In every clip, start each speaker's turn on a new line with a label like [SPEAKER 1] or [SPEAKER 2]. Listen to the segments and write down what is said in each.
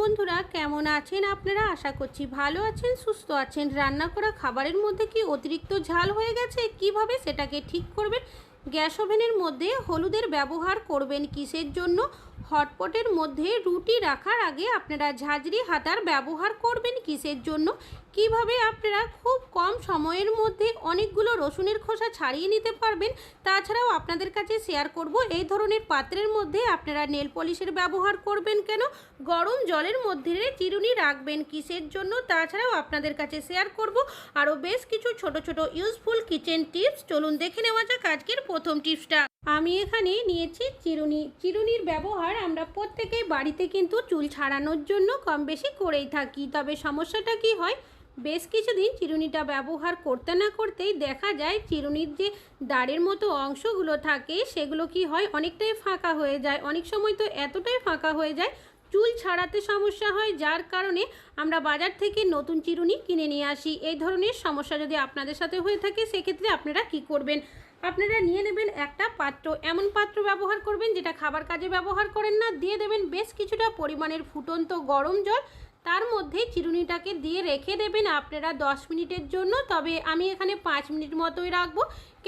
[SPEAKER 1] বন্ধুরা, কেমন আছেন আপনারা? আশা করছি ভালো আছেন, সুস্থ আছেন। রান্না করা খাবারের মধ্যে কি অতিরিক্ত ঝাল হয়ে গেছে? কীভাবে সেটাকে ঠিক করবেন? গ্যাস ওভেনের মধ্যে হলুদের ব্যবহার করবেন কিসের জন্য? হটপটের মধ্যে রুটি রাখার আগে আপনারা ঝাঁঝরি হাতার ব্যবহার করবেন কিসের জন্য? কীভাবে আপনারা খুব কম সময়ের মধ্যে অনেকগুলো রসুনের খোসা ছাড়িয়ে নিতে পারবেন? তাছাড়াও আপনাদের কাছে শেয়ার করব, এই ধরনের পাত্রের মধ্যে আপনারা নেল পলিশের ব্যবহার করবেন কেন? গরম জলের মধ্যে চিরুনি রাখবেন কিসের জন্য? তাছাড়াও আপনাদের কাছে শেয়ার করব আরও বেশ কিছু ছোট ছোট ইউজফুল কিচেন টিপস চলুন দেখে নেওয়া যাক আজকের প্রথম টিপসটা আমি এখানে নিয়েছি চিরুনি। চিরুনির ব্যবহার আমরা প্রত্যেকেই বাড়িতে কিন্তু চুল ছাড়ানোর জন্য কম বেশি করেই থাকি। তবে সমস্যাটা কি হয়? বেশ কিছুদিন চিরুনিটা ব্যবহার করতে না করতেই দেখা যায় চিরুনির যে দাঁড়ের মতো অংশগুলো থাকে, সেগুলো কি হয়? অনেকটাই ফাঁকা হয়ে যায়। অনেক সময় তো এতটাই ফাঁকা হয়ে যায়, চুল ছাড়াতে সমস্যা হয়, যার কারণে আমরা বাজার থেকে নতুন চিরুনি কিনে নিয়ে আসি। এই ধরনের সমস্যা যদি আপনাদের সাথে হয়ে থাকে, সেক্ষেত্রে আপনারা কি করবেন? আপনারা নিয়ে নেবেন একটা পাত্র। এমন পাত্র ব্যবহার করবেন যেটা খাবার কাজে ব্যবহার করেন না। দিয়ে দেবেন বেশ কিছুটা পরিমাণের ফুটন্ত গরম জল। তার মধ্যে চিরুনিটাকে দিয়ে রেখে দেবেন আপনারা 10 মিনিটের জন্য। তবে আমি এখানে পাঁচ মিনিট মতোই রাখব।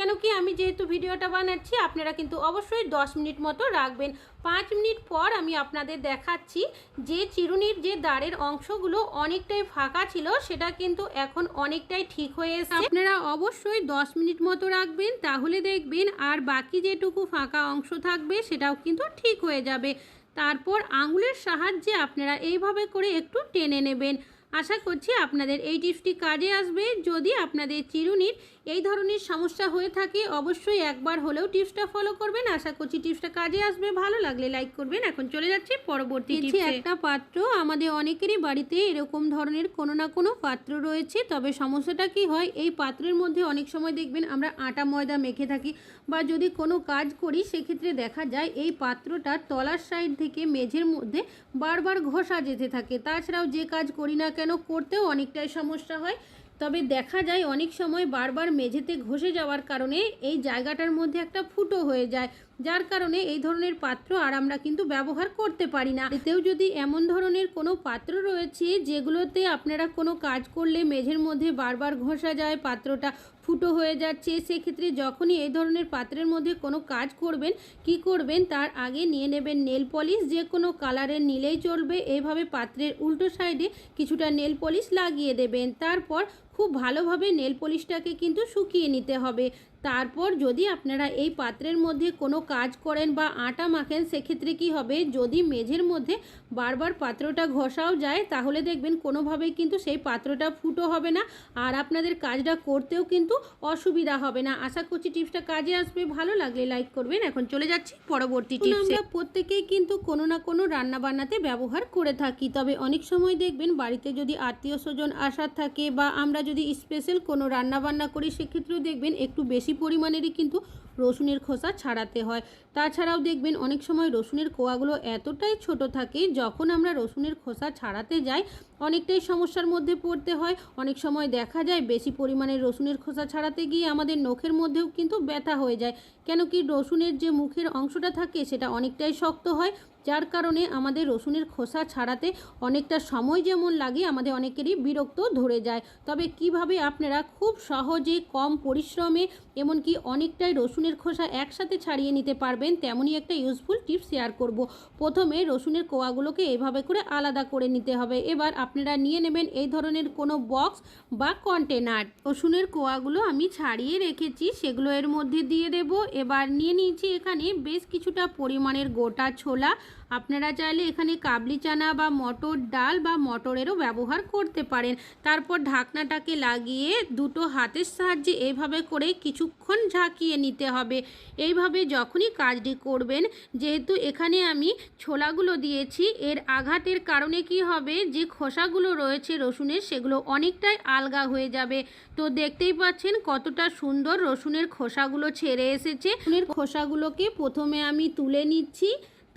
[SPEAKER 1] কেন কি আমি যেহেতু ভিডিওটা বানাচ্ছি, আপনারা কিন্তু অবশ্যই 10 মিনিট মতো রাখবেন। পাঁচ মিনিট পর আমি আপনাদের দেখাচ্ছি যে চিরুনির যে দাঁড়ের অংশগুলো অনেকটাই ফাঁকা ছিল, সেটা কিন্তু এখন অনেকটাই ঠিক হয়ে এসেছে। আপনারা অবশ্যই 10 মিনিট মতো রাখবেন, তাহলে দেখবেন আর বাকি যেটুকু ফাঁকা অংশ থাকবে, সেটাও কিন্তু ঠিক হয়ে যাবে। তারপর আঙুলের সাহায্যে আপনারা এইভাবে করে একটু টেনে নেবেন। আশা করছি আপনাদের এই টিপসটি কাজে আসবে। যদি আপনাদের চিরুনির এই ধরনের সমস্যা হয়ে থাকে অবশ্যই একবার হলেও টিপসটা ফলো করবেন। আশা করছি টিপসটা কাজে আসবে। ভালো লাগলে লাইক করবেন। এখন চলে যাচ্ছি পরবর্তী একটা পাত্র। আমাদের অনেকেরই বাড়িতে এরকম ধরনের কোনো না কোনো পাত্র রয়েছে। তবে সমস্যাটা কি হয় এই পাত্রের মধ্যে অনেক সময় দেখবেন আমরা আটা ময়দা মেখে থাকি বা যদি কোনো কাজ করি সেক্ষেত্রে দেখা যায় এই পাত্রটা তলার সাইড থেকে মেঝের মধ্যে বারবার ঘষা যেতে থাকে। তাছাড়াও যে কাজ করি না কেন করতেও অনেকটাই সমস্যা হয়। তবে দেখা যায় অনেক সময় বারবার মেঝেতে ঘষে যাওয়ার কারণে এই জায়গাটার মধ্যে একটা ফুটো হয়ে যায়, যার কারণে এই ধরনের পাত্র আর আমরা কিন্তু ব্যবহার করতে পারি না। এতেও যদি এমন ধরনের কোনো পাত্র রয়েছে যেগুলোতে আপনারা কোনো কাজ করলে মেঝের মধ্যে বারবার ঘষা যায়, পাত্রটা ফুটো হয়ে যাচ্ছে, সেক্ষেত্রে যখনই এই ধরনের পাত্রের মধ্যে কোনো কাজ করবেন, কি করবেন তার আগে নিয়ে নেবেন নেল পলিশ, যে কোনো কালারের নিলেই চলবে। এইভাবে পাত্রের উল্টো সাইডে কিছুটা নেল পলিশ লাগিয়ে দেবেন। তারপর খুব ভালোভাবে নেল পলিশটাকে কিন্তু শুকিয়ে নিতে হবে। তারপর যদি আপনারা এই পাত্রের মধ্যে কোনো কাজ করেন বা আটা মাখেন সেক্ষেত্রে কি হবে? যদি মেঝের মধ্যে বারবার পাত্রটা ঘষাও যায় তাহলে দেখবেন কোনোভাবেই কিন্তু সেই পাত্রটা ফুটো হবে না আর আপনাদের কাজটা করতেও কিন্তু অসুবিধা হবে না। আশা করছি টিপসটা কাজে আসবে। ভালো লাগলে লাইক করবেন। এখন চলে যাচ্ছি পরবর্তী টিপস। আমরা প্রত্যেকেই কিন্তু কোনো না কোনো রান্না বান্নাতে ব্যবহার করে থাকি। তবে অনেক সময় দেখবেন বাড়িতে যদি আত্মীয় স্বজন আসার থাকে বা আমরা যদি স্পেশাল কোনো রান্না বান্না করি সেক্ষেত্রেও দেখবেন একটু বেশি পরিমাণেরই কিন্তু রসুনের খোসা ছাড়াতে হয়। তাছাড়াও দেখবেন অনেক সময় রসুনের কোয়াগুলো এতটাই ছোট থাকে, যখন আমরা রসুনের খোসা ছাড়াতে যাই অনেকটাই সমস্যার মধ্যে পড়তে হয়। অনেক সময় দেখা যায় বেশি পরিমাণে রসুনের খোসা ছাড়াতে গিয়ে আমাদের নখের মধ্যেও কিন্তু ব্যথা হয়ে যায়। কেন কি রসুনের যে মুখের অংশটা থাকে সেটা অনেকটাই শক্ত হয়, যার কারণে আমাদের রসুনের খোসা ছাড়াতে অনেকটা সময় যেমন লাগে আমাদের অনেকেরই বিরক্ত ধরে যায়। তবে কীভাবে আপনারা খুব সহজে কম পরিশ্রমে এমনকি অনেকটাই রসুনের খোসা একসাথে ছাড়িয়ে নিতে পারবেন তেমনই একটা ইউজফুল টিপস শেয়ার করব। প্রথমে রসুনের কোয়াগুলোকে এভাবে করে আলাদা করে নিতে হবে। এবার আপনারা নিয়ে নেবেন এই ধরনের কোনো বক্স বা কন্টেনার। রসুনের কোয়াগুলো আমি ছাড়িয়ে রেখেছি, সেগুলো এর মধ্যে দিয়ে দেব। এবার নিয়ে নিয়েছি এখানে বেশ কিছুটা পরিমাণের গোটা ছোলা। আপনারা চাইলে এখানে কাবলি চানা বা মটর ডাল বা মটরেরও ব্যবহার করতে পারেন। তারপর ঢাকনাটাকে লাগিয়ে দুটো হাতের সাহায্যে এইভাবে করে কিছুক্ষণ ঝাঁকিয়ে নিতে হবে। এইভাবে যখনই কাজটি করবেন, যেহেতু এখানে আমি ছোলাগুলো দিয়েছি, এর আঘাতের কারণে কি হবে? যে খোসাগুলো রয়েছে রসুনের, সেগুলো অনেকটাই আলগা হয়ে যাবে। তো দেখতেই পাচ্ছেন কতটা সুন্দর রসুনের খোসাগুলো ছেড়ে এসেছে। রসুনের খোসাগুলোকে প্রথমে আমি তুলে নিচ্ছি,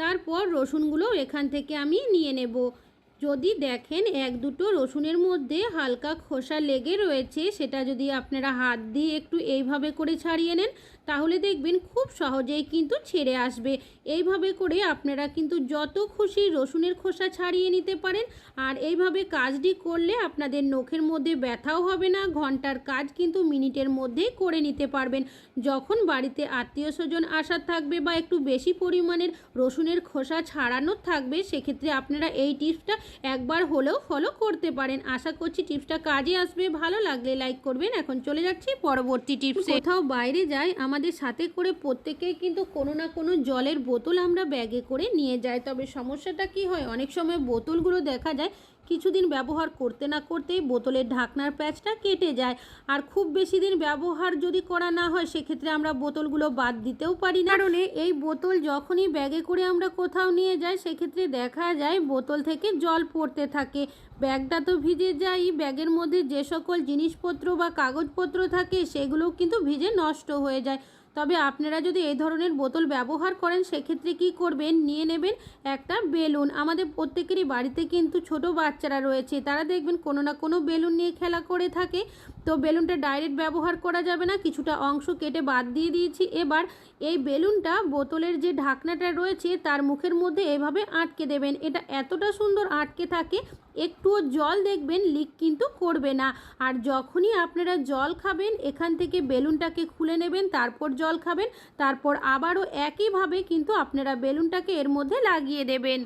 [SPEAKER 1] তারপর রসুনগুলো এখান থেকে আমি নিয়ে নেব। যদি দেখেন এক দুটো রসুনের মধ্যে হালকা খোসা লেগে রয়েছে, সেটা যদি আপনারা হাত দিয়ে একটু এইভাবে করে ছাড়িয়ে নেন তাহলে দেখবেন খুব সহজেই কিন্তু ছেড়ে আসবে। এইভাবে করে আপনারা কিন্তু যত খুশি রসুনের খোসা ছাড়িয়ে নিতে পারেন। আর এইভাবে কাজটি করলে আপনাদের নখের মধ্যে ব্যথাও হবে না, ঘণ্টার কাজ কিন্তু মিনিটের মধ্যেই করে নিতে পারবেন। যখন বাড়িতে আত্মীয় স্বজন আসার থাকবে বা একটু বেশি পরিমাণের রসুনের খোসা ছাড়ানোর থাকবে, সেক্ষেত্রে আপনারা এই টিপসটা একবার হলেও ফলো করতে পারেন। আশা করছি টিপসটা কাজে আসবে। ভালো লাগলে লাইক করবেন। এখন চলে যাচ্ছি পরবর্তী টিপসে। কোথাও বাইরে যাই আমাদের সাথে করে প্রত্যেকেই কিন্তু কোনো না কোনো জলের বোতল আমরা ব্যাগে করে নিয়ে যাই তবে সমস্যাটা কি হয়? অনেক সময় বোতলগুলো দেখা যায় কিছুদিন ব্যবহার করতে না করতেই বোতলের ঢাকনার প্যাচটা কেটে যায়। আর খুব বেশি দিন ব্যবহার যদি করা না হয়, সেক্ষেত্রে আমরা বোতলগুলো বাদ দিতেও পারি না। কারণে এই বোতল যখনই ব্যাগে করে আমরা কোথাও নিয়ে যাই, সেক্ষেত্রে দেখা যায় বোতল থেকে জল পড়তে থাকে। ব্যাগটা তো ভিজে যাই ব্যাগের মধ্যে যে সকল জিনিসপত্র বা কাগজপত্র থাকে, সেগুলোও কিন্তু ভিজে নষ্ট হয়ে যায়। তবে আপনারা যদি এই ধরনের বোতল ব্যবহার করেন, সেক্ষেত্রে কি করবেন? নিয়ে নেবেন একটা বেলুন। আমাদের প্রত্যেকেরই বাড়িতে কিন্তু ছোট বাচ্চারা রয়েছে। তারা দেখবেন কোনো না কোনো বেলুন নিয়ে খেলা করে থাকে। তো বেলুনটা ডাইরেক্ট ব্যবহার করা যাবে না, কিছুটা অংশ কেটে বাদ দিয়ে দিয়েছি। এবার এই বেলুনটা বোতলের যে ঢাকনাটা রয়েছে, তার মুখের মধ্যে এভাবে আটকে দেবেন। এটা এতটা সুন্দর আটকে থাকে, একটুও জল দেখবেন, লিক কিন্তু করবে না। আর যখনই আপনারা জল খাবেন, এখান থেকে বেলুনটাকে খুলে নেবেন, তারপর জল খাবেন, তারপর আবারও একইভাবে কিন্তু আপনারা বেলুনটাকে এর মধ্যে লাগিয়ে দেবেন।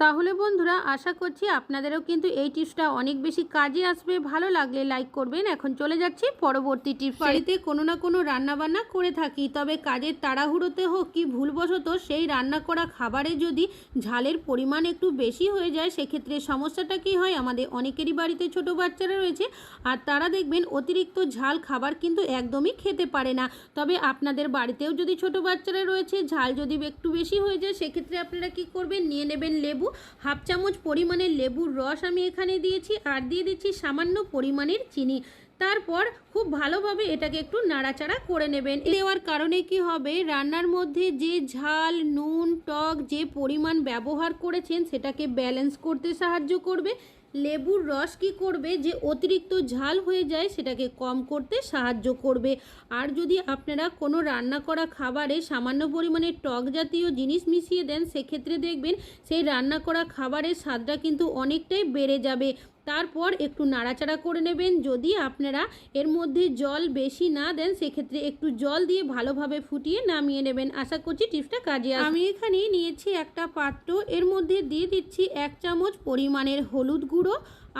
[SPEAKER 1] তাহলে বন্ধুরা আশা করছি আপনাদেরও কিন্তু এই টিপসটা অনেক বেশি কাজে আসবে ভালো লাগলে লাইক করবেন। এখন চলে যাচ্ছি পরবর্তী টিপস। বাড়িতে কোনো না কোনো রান্না বান্না করে থাকি তবে কাজের তাড়াহুড়োতে হোক কি ভুলবশত সেই রান্না করা খাবারে যদি ঝালের পরিমাণ একটু বেশি হয়ে যায় সেক্ষেত্রে সমস্যাটা কি হয়? আমাদের অনেকেরই বাড়িতে ছোট বাচ্চারা রয়েছে আর তারা দেখবেন অতিরিক্ত ঝাল খাবার কিন্তু একদমই খেতে পারে না। তবে আপনাদের বাড়িতেও যদি ছোট বাচ্চারা রয়েছে ঝাল যদি একটু বেশি হয়ে যায় সেক্ষেত্রে আপনারা কি করবেন? নিয়ে নেবেন লেবু হাফ চামচ পরিমাণের লেবুর রস আমি এখানে দিয়েছি আর দিয়ে দিচ্ছি সামান্য পরিমাণের চিনি। তারপর খুব ভালোভাবে এটাকে একটু নাড়াচাড়া করে নেবেন। দেওয়ার কারণে কি হবে, রান্নার মধ্যে যে ঝাল, নুন, টক যে পরিমাণ ব্যবহার করেছেন সেটাকে ব্যালেন্স করতে সাহায্য করবে। লেবুর রস কি করবে? যে অতিরিক্ত ঝাল হয়ে যায়, সেটাকে কম করতে সাহায্য করবে। আর যদি আপনারা কোনো রান্না করা খাবারে সামান্য পরিমাণে টক জাতীয় জিনিস মিশিয়ে দেন, সেক্ষেত্রে দেখবেন সেই রান্না করা খাবারের স্বাদটা কিন্তু অনেকটাই বেড়ে যাবে। তারপর একটু নাড়াচাড়া করে নেবেন। যদি আপনারা এর মধ্যে জল বেশি না দেন, সেক্ষেত্রে একটু জল দিয়ে ভালোভাবে ফুটিয়ে নামিয়ে নেবেন। আশা করছি টিপসটা কাজে আমি এখানে নিয়েছি একটা পাত্র। এর মধ্যে দিয়ে দিচ্ছি এক চামচ পরিমাণের হলুদ গুঁড়ো।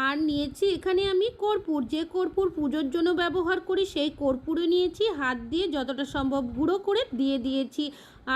[SPEAKER 1] আর নিয়েছি এখানে আমি কর্পূর। যে কর্পূর পুজোর জন্য ব্যবহার করি, সেই কর্পূরও নিয়েছি। হাত দিয়ে যতটা সম্ভব গুঁড়ো করে দিয়ে দিয়েছি।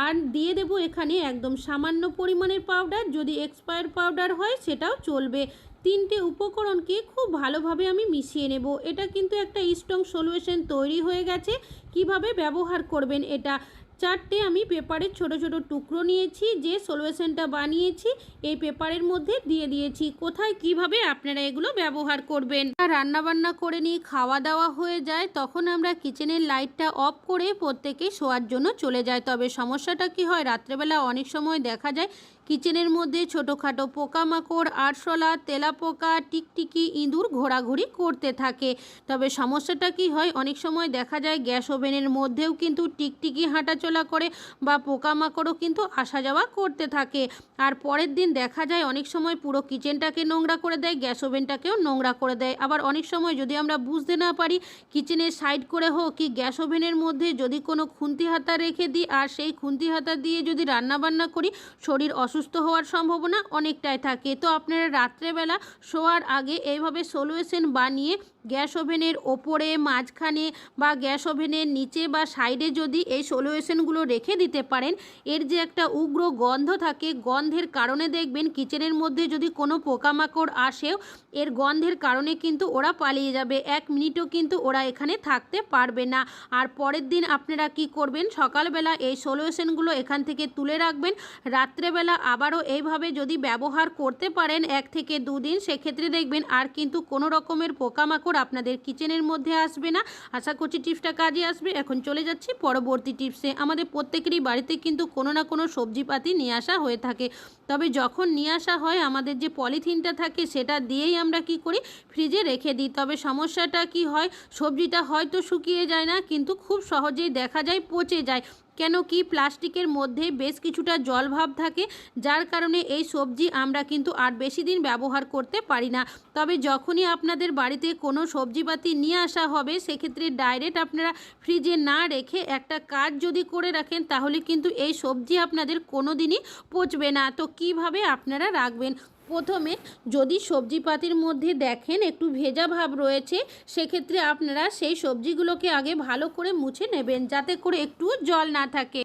[SPEAKER 1] আর দিয়ে দেব এখানে একদম সামান্য পরিমাণের পাউডার। যদি এক্সপায়ার পাউডার হয়, সেটাও চলবে। তিনটে উপকরণকে খুব ভালোভাবে আমি মিশিয়ে নেব। এটা কিন্তু একটা স্ট্রং সলিউশন তৈরি হয়ে গেছে। কীভাবে ব্যবহার করবেন এটা? চারটে আমি পেপারের ছোট ছোট টুকরো নিয়েছি, যে সলিউশনটা বানিয়েছি, এই পেপারের মধ্যে দিয়ে দিয়েছি। কোথায় কীভাবে আপনারা এগুলো ব্যবহার করবেন? রান্না বান্না করে নিয়ে খাওয়া দাওয়া হয়ে যায়, তখন আমরা কিচেনের লাইটটা অফ করে প্রত্যেকে শোয়ার জন্য চলে যায় তবে সমস্যাটা কি হয়? রাত্রেবেলা অনেক সময় দেখা যায় কিচেনের মধ্যে ছোটোখাটো পোকামাকড়, আরশোলা, তেলাপোকা, টিকটিকি, ইঁদুর ঘোরাঘুরি করতে থাকে। তবে সমস্যাটা কি হয়? অনেক সময় দেখা যায় গ্যাস ওভেনের মধ্যেও কিন্তু টিকটিকি হাঁটাচলা করে বা পোকামাকড়ও কিন্তু আসা যাওয়া করতে থাকে। আর পরের দিন দেখা যায় অনেক সময় পুরো কিচেনটাকে নোংরা করে দেয়, গ্যাস ওভেনটাকেও নোংরা করে দেয়। আবার অনেক সময় যদি আমরা বুঝতে না পারি কিচেনের সাইড করে হোক কি গ্যাস ওভেনের মধ্যে যদি কোনো খুন্তি হাতা রেখে দিই আর সেই খুন্তি হাতা দিয়ে যদি রান্না বান্না করি, শরীর অসুস্থ হওয়ার সম্ভাবনা অনেকটাই থাকে। তো আপনারা রাত্রেবেলা শোয়ার আগে এইভাবে সলিউশন বানিয়ে গ্যাস ওভেনের ওপরে, মাঝখানে বা গ্যাস ওভেনের নিচে বা সাইডে যদি এই সলিউশনগুলো রেখে দিতে পারেন, এর যে একটা উগ্র গন্ধ থাকে, গন্ধের কারণে দেখবেন কিচেনের মধ্যে যদি কোনো পোকামাকড় আসেও, এর গন্ধের কারণে কিন্তু ওরা পালিয়ে যাবে। এক মিনিটও কিন্তু ওরা এখানে থাকতে পারবে না। আর পরের দিন আপনারা কি করবেন? সকালবেলা এই সলিউশনগুলো এখান থেকে তুলে রাখবেন। রাত্রেবেলা আবারও এইভাবে যদি ব্যবহার করতে পারেন এক থেকে দুদিন সেক্ষেত্রে দেখবেন আর কিন্তু কোনো রকমের পোকামাকড় আপনাদের কিচেনের মধ্যে আসবে না। আশা করছি টিপসটা কাজে আসবে। এখন চলে যাচ্ছি পরবর্তী টিপসে। আমাদের প্রত্যেকেরই বাড়িতে কিন্তু কোনো না কোনো সবজিপাতি নিয়ে আসা হয়ে থাকে। তবে যখন নিয়ে আসা হয়, আমাদের যে পলিথিনটা থাকে, সেটা দিয়েই আমরা কি করি? ফ্রিজে রেখে দিই। তবে সমস্যাটা কি হয়? সবজিটা হয়তো শুকিয়ে যায় না, কিন্তু খুব সহজেই দেখা যায়, পচে যায়। কেন কি প্লাস্টিকের মধ্যে বেশ কিছুটা জল ভাব থাকে, যার কারণে এই সবজি আমরা কিন্তু আর বেশি দিন ব্যবহার করতে পারি না। তবে যখনই আপনাদের বাড়িতে কোনো সবজিপাতি নিয়ে আসা হবে, সেক্ষেত্রে ডাইরেক্ট আপনারা ফ্রিজে না রেখে একটা কাজ যদি করে রাখেন, তাহলে কিন্তু এই সবজি আপনাদের কোনো দিনই পচবে না। তো কীভাবে আপনারা রাখবেন? প্রথমে যদি সবজিপাতির মধ্যে দেখেন একটু ভেজা ভাব রয়েছে, সেক্ষেত্রে আপনারা সেই সবজিগুলোকে আগে ভালো করে মুছে নেবেন, যাতে করে একটু জল না থাকে।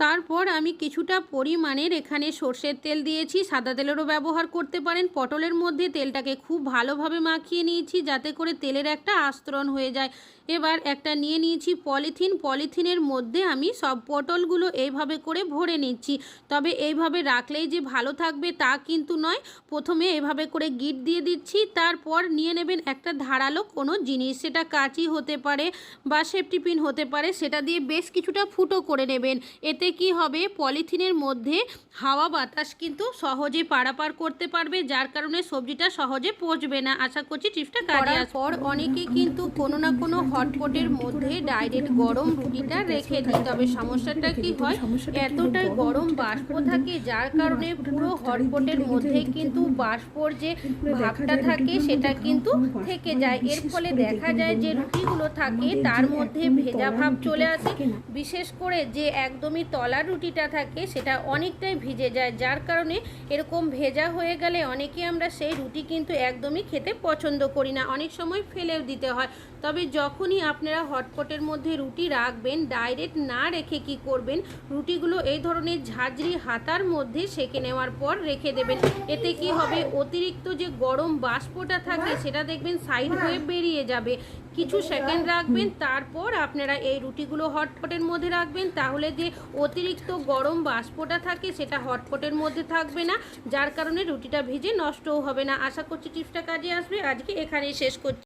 [SPEAKER 1] তারপর আমি কিছুটা পরিমাণের এখানে সর্ষের তেল দিয়েছি, সাদা তেলেরও ব্যবহার করতে পারেন। পটলের মধ্যে তেলটাকে খুব ভালোভাবে মাখিয়ে নিয়েছি যাতে করে তেলের একটা আস্তরণ হয়ে যায়। এবার একটা নিয়ে নিয়েছি পলিথিন। পলিথিনের মধ্যে আমি সব পটলগুলো এইভাবে করে ভরে নিচ্ছি। তবে এইভাবে রাখলেই যে ভালো থাকবে তা কিন্তু নয়। প্রথমে এভাবে করে গিট দিয়ে দিচ্ছি। তারপর নিয়ে নেবেন একটা ধারালো কোনো জিনিস। সেটা কাঁচি হতে পারে বা সেফটি পিন হতে পারে। সেটা দিয়ে বেশ কিছুটা ফুটো করে নেবেন। এতে কি হবে? পলিথিনের মধ্যে হাওয়া বাতাস কিন্তু সহজে পারাপার করতে পারবে যার কারণে সবজিটা সহজে পচবে না। আশা করছি টিপসটা করার পর অনেকে কিন্তু কোনো না কোনো হটপটের মধ্যে ডাইরেক্ট গরম রুটিটা রেখে দিই। তবে সমস্যাটা কি হয়? এতটাই গরম বাষ্প থাকে যার কারণে পুরো হটপটের মধ্যে কিন্তু বাষ্পর যে ভাবটা থাকে সেটা কিন্তু থেকে যায়। এর ফলে দেখা যায় যে রুটিগুলো থাকে তার মধ্যে ভেজা ভাব চলে আসে। বিশেষ করে যে একদমই তলার রুটিটা থাকে, সেটা অনেকটাই ভিজে যায়। যার কারণে এরকম ভেজা হয়ে গেলে অনেকে আমরা সেই রুটি কিন্তু একদমই খেতে পছন্দ করি না। অনেক সময় ফেলেও দিতে হয়। তবে যখনই আপনারা হটপটের মধ্যে রুটি রাখবেন, ডাইরেক্ট না রেখে কি করবেন? রুটিগুলো এই ধরনের ঝাঁঝরি হাতার মধ্যে সেকে নেওয়ার পর রেখে দেবেন। এতে কি হবে? অতিরিক্ত যে গরম বাষ্পটা থাকে, সেটা দেখবেন সাইড হয়ে বেরিয়ে যাবে। কিছু সেকেন্ড রাখবেন, তারপর আপনারা এই রুটিগুলো হটপটের মধ্যে রাখবেন। তাহলে যে অতিরিক্ত গরম বাষ্পটা থাকে, সেটা হটপটের মধ্যে থাকবে না। যার কারণে রুটিটা ভিজে নষ্টও হবে না। আশা করছি টিপসটা কাজে আসবে। আজকে এখানেই শেষ করছি।